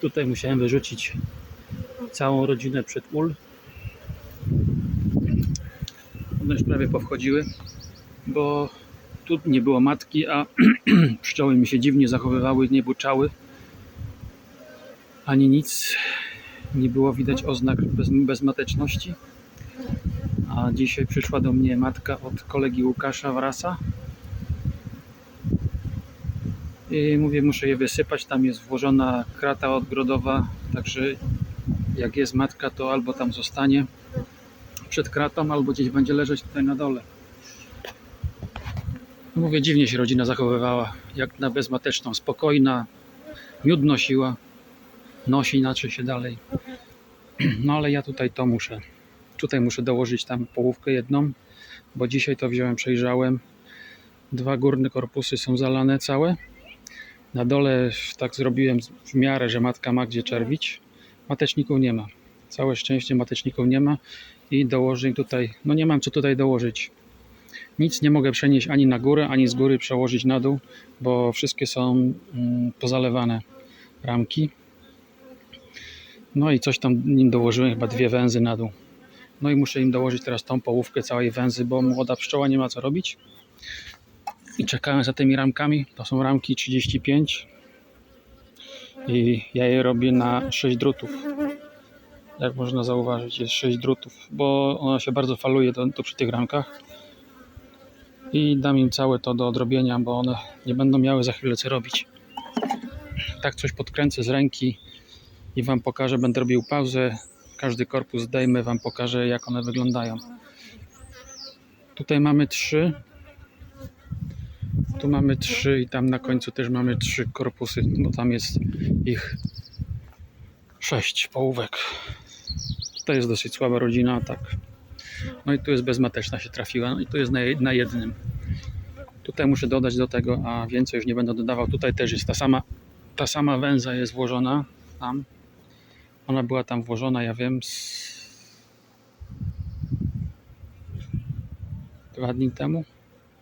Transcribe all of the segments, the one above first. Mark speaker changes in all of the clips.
Speaker 1: Tutaj musiałem wyrzucić całą rodzinę przed ul. One już prawie powchodziły, bo tu nie było matki, a pszczoły mi się dziwnie zachowywały, nie buczały. Ani nic. Nie było widać oznak bez, bezmateczności. A dzisiaj przyszła do mnie matka od kolegi Łukasza Wrasa. I mówię, muszę je wysypać. Tam jest włożona krata odgrodowa, także jak jest matka, to albo tam zostanie przed kratą, albo gdzieś będzie leżeć tutaj na dole. Mówię, dziwnie się rodzina zachowywała, jak na bezmateczną, spokojna, miód nosiła, nosi inaczej się dalej. No ale ja tutaj to muszę. Tutaj muszę dołożyć tam połówkę jedną, bo dzisiaj to wziąłem, przejrzałem. Dwa górne korpusy są zalane całe. Na dole tak zrobiłem w miarę, że matka ma gdzie czerwić. Mateczników nie ma. Całe szczęście mateczników nie ma i dołożę im tutaj, no nie mam co tutaj dołożyć. Nic nie mogę przenieść ani na górę, ani z góry przełożyć na dół, bo wszystkie są mm, pozalewane ramki. No i coś tam nim dołożyłem, chyba dwie węzy na dół. No i muszę im dołożyć teraz tą połówkę całej węzy, bo młoda pszczoła nie ma co robić. I czekałem za tymi ramkami. To są ramki 35. I ja je robię na 6 drutów. Jak można zauważyć, jest 6 drutów, bo ona się bardzo faluje to, to przy tych ramkach. I dam im całe to do odrobienia, bo one nie będą miały za chwilę co robić. Tak coś podkręcę z ręki i Wam pokażę, będę robił pauzę. Każdy korpus zdejmę, Wam pokażę jak one wyglądają. Tutaj mamy trzy. Tu mamy trzy i tam na końcu też mamy trzy korpusy, bo tam jest ich sześć połówek. To jest dosyć słaba rodzina, tak. No i tu jest bezmateczna się trafiła, no i tu jest na, je- na jednym. Tutaj muszę dodać do tego, a więcej już nie będę dodawał. Tutaj też jest ta sama, ta sama węza jest włożona tam. Ona była tam włożona, ja wiem, z dwa dni temu.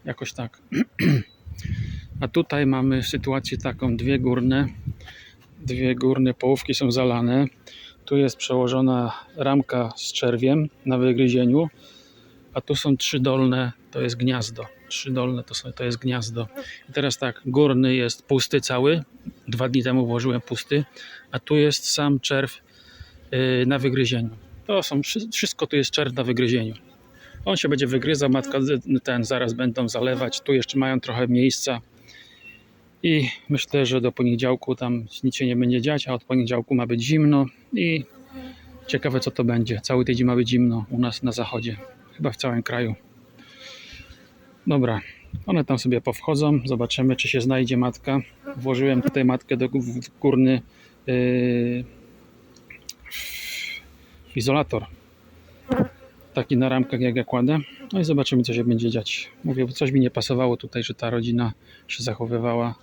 Speaker 1: Jakoś tak. A tutaj mamy sytuację taką, dwie górne, dwie górne połówki są zalane. Tu jest przełożona ramka z czerwiem na wygryzieniu, a tu są trzy dolne, to jest gniazdo. Trzy dolne to, są, to jest gniazdo. I teraz tak, górny jest pusty cały, dwa dni temu włożyłem pusty, a tu jest sam czerw yy, na wygryzieniu. To są, wszy- wszystko tu jest czerw na wygryzieniu. On się będzie wygryzał, matka ten zaraz będą zalewać. Tu jeszcze mają trochę miejsca. I myślę, że do poniedziałku tam nic się nie będzie dziać, a od poniedziałku ma być zimno i ciekawe co to będzie. Cały tydzień ma być zimno u nas na zachodzie, chyba w całym kraju. Dobra, one tam sobie powchodzą, zobaczymy czy się znajdzie matka. Włożyłem tutaj matkę do górny yy, izolator taki na ramkach jak ja kładę. No i zobaczymy co się będzie dziać. Mówię, bo coś mi nie pasowało tutaj, że ta rodzina się zachowywała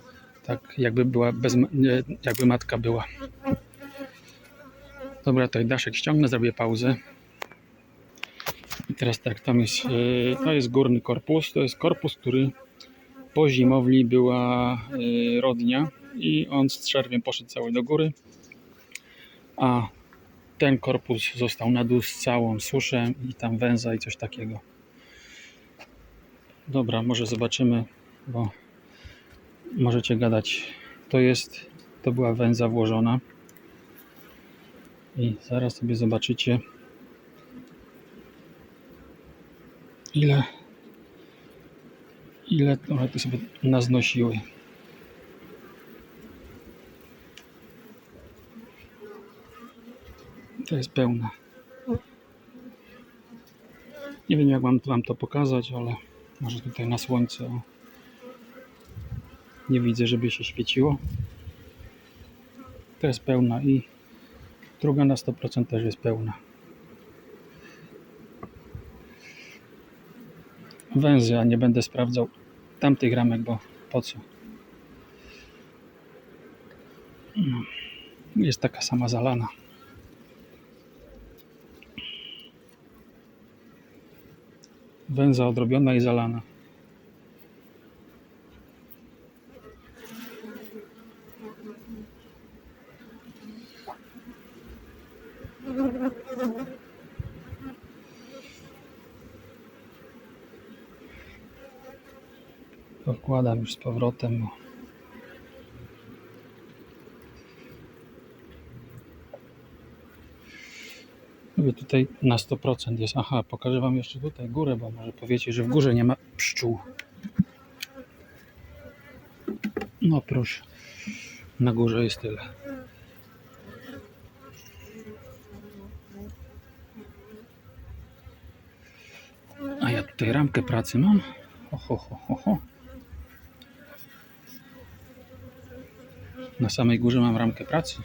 Speaker 1: tak jakby była bez, jakby matka była. Dobra, tutaj daszek ściągnę, zrobię pauzę. I teraz tak, tam jest, yy, to jest górny korpus, to jest korpus, który po zimowli była yy, rodnia i on z czerwiem poszedł cały do góry, a ten korpus został na dół z całą suszę i tam węza i coś takiego. Dobra, może zobaczymy, bo możecie gadać. To jest, to była węza włożona. I zaraz sobie zobaczycie, ile, ile one tu sobie naznosiły. To jest pełne. Nie wiem jak mam wam to pokazać, ale może tutaj na słońce. O. Nie widzę, żeby się świeciło. To jest pełna i druga na 100% też jest pełna. Węzy, a nie będę sprawdzał tamtych ramek, bo po co? No. Jest taka sama zalana. węza odrobiona i zalana. Odkładam już z powrotem. Mówię, tutaj na 100% jest. Aha, pokażę Wam jeszcze tutaj górę, bo może powiecie, że w górze nie ma pszczół. No proszę, na górze jest tyle. A ja tutaj ramkę pracy mam. Ho, ho, ho, ho, ho. Na samej górze mam ramkę pracy.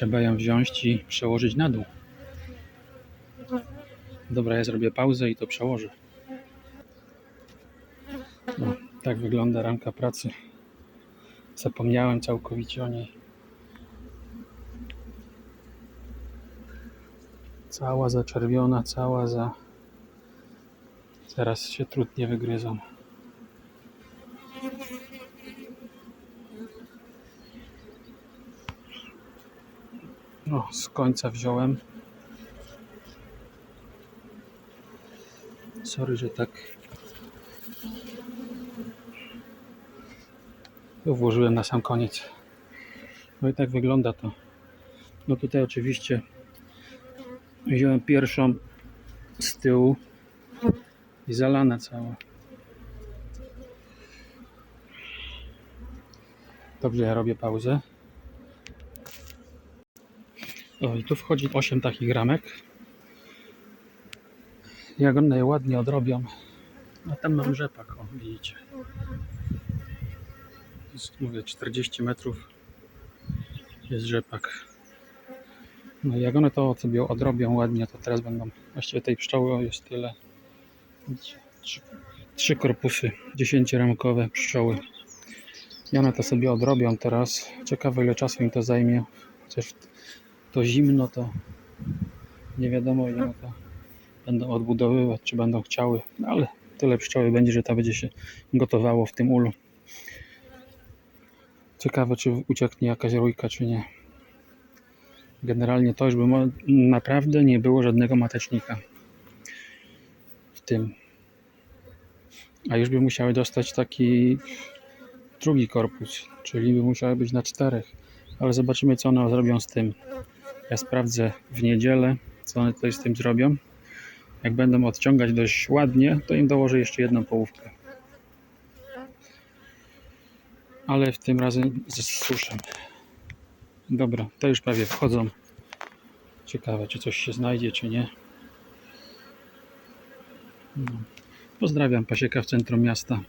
Speaker 1: Trzeba ją wziąć i przełożyć na dół. Dobra, ja zrobię pauzę i to przełożę. No, tak wygląda ramka pracy. Zapomniałem całkowicie o niej. Cała zaczerwiona, cała za. Teraz się trudnie wygryzą. No, z końca wziąłem. Sorry, że tak. To włożyłem na sam koniec. No i tak wygląda to. No tutaj oczywiście wziąłem pierwszą z tyłu i zalana cała. Dobrze, ja robię pauzę. O, i tu wchodzi 8 takich ramek. Jak one je ładnie odrobią. A tam mam rzepak, o, widzicie. Jest, mówię, 40 metrów jest rzepak. No i jak one to sobie odrobią ładnie, to teraz będą, właściwie tej pszczoły jest tyle. Trzy, trzy korpusy, 10-ramkowe pszczoły. I one to sobie odrobią teraz. Ciekawe ile czasu im to zajmie. Chociaż to zimno, to nie wiadomo ile one to będą odbudowywać, czy będą chciały. No ale tyle pszczoły będzie, że to będzie się gotowało w tym ulu. Ciekawe, czy ucieknie jakaś rójka, czy nie. Generalnie to już by naprawdę nie było żadnego matecznika w tym. A już by musiały dostać taki drugi korpus, czyli by musiały być na czterech. Ale zobaczymy, co one zrobią z tym. Ja sprawdzę w niedzielę, co one tutaj z tym zrobią. Jak będą odciągać dość ładnie, to im dołożę jeszcze jedną połówkę. Ale w tym razem z suszem. Dobra, to już prawie wchodzą. Ciekawe, czy coś się znajdzie, czy nie. No. Pozdrawiam Pasieka w centrum miasta.